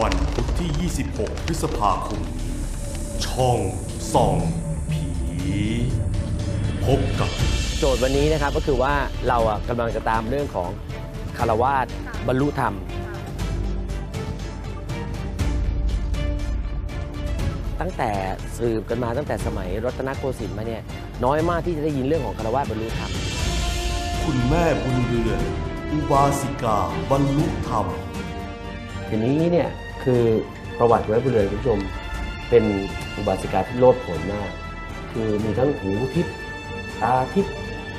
วันพุธที่ 26 พฤษภาคมนี้ช่องส่องผี พบกับ โจทย์วันนี้นะครับก็คือว่าเราอะกำลังจะตามเรื่องของคารวาสบรรลุธรรม ตั้งแต่สืบกันมาตั้งแต่สมัยรัตนโกสินทร์มาเนี่ยน้อยมากที่จะได้ยินเรื่องของคารวาสบรรลุธรรม คุณแม่บุญเรือนอุบาสิกาบรรลุธรรม ทีนี้เนี่ย คือประวัติไว้บนเรือนคุณผู้ชม เป็นอุบาสิกาที่โลดโผนมาก คือมีทั้งหูทิพย์ตาทิพย์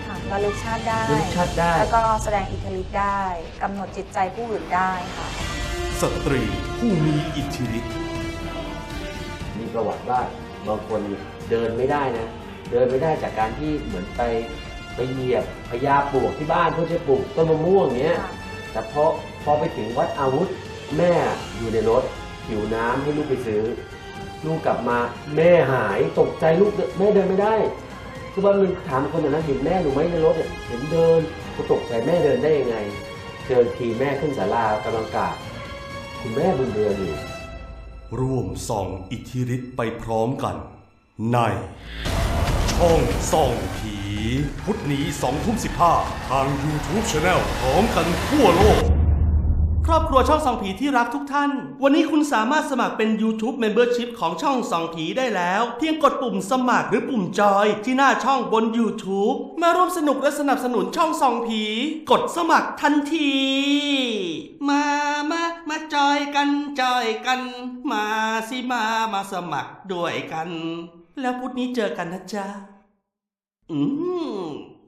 ค่ะระลึกชาติได้ระลึกชาติได้ แล้วก็แสดงอิทธิฤทธิ์ได้กำหนดจิตใจผู้อื่นได้ค่ะ สตรีผู้มีอิทธิฤทธิ์มีประวัติว่าบางคนเดินไม่ได้นะ เดินไม่ได้จากการที่เหมือนไปไปเหยียบพญาปลวกที่บ้านเพื่อจะปลูกต้นมะม่วงเงี้ย ค่ะ แต่พอพอไปถึงวัดอาวุธ แม่อยู่ในรถหิวน้ำให้ลูกไปซื้อ ลูกกลับมาแม่หายตกใจลูกแม่เดินไม่ได้คือวันหนึงถามคนนั้นเห็นแม่หนูไหมในรถเนี่ยเห็นเดินก็ตกใจแม่เดินได้ยังไง เจอทีแม่ขึ้นศาลากำลังกราบคุณแม่บุญเรือนอยู่ ร่วมส่องอิทธิฤทธิ์ไปพร้อมกัน ใน ช่องส่องผี พุธนี้2ทุ่ม15 ทาง YouTube Channel พร้อมกันทั่วโลก ครอบครัวช่องส่องผีที่รักทุกท่าน วันนี้คุณสามารถสมัครเป็น YouTube Membership ของช่องส่องผีได้แล้ว เพียงกดปุ่มสมัครหรือปุ่มจอยที่หน้าช่องบน YouTube มาร่วมสนุกและสนับสนุนช่องส่องผี กดสมัครทันที มามามาจอยกันจอยกัน มาสิมามาสมัครด้วยกัน แล้วพุธนี้เจอกันนะจ๊ะอืม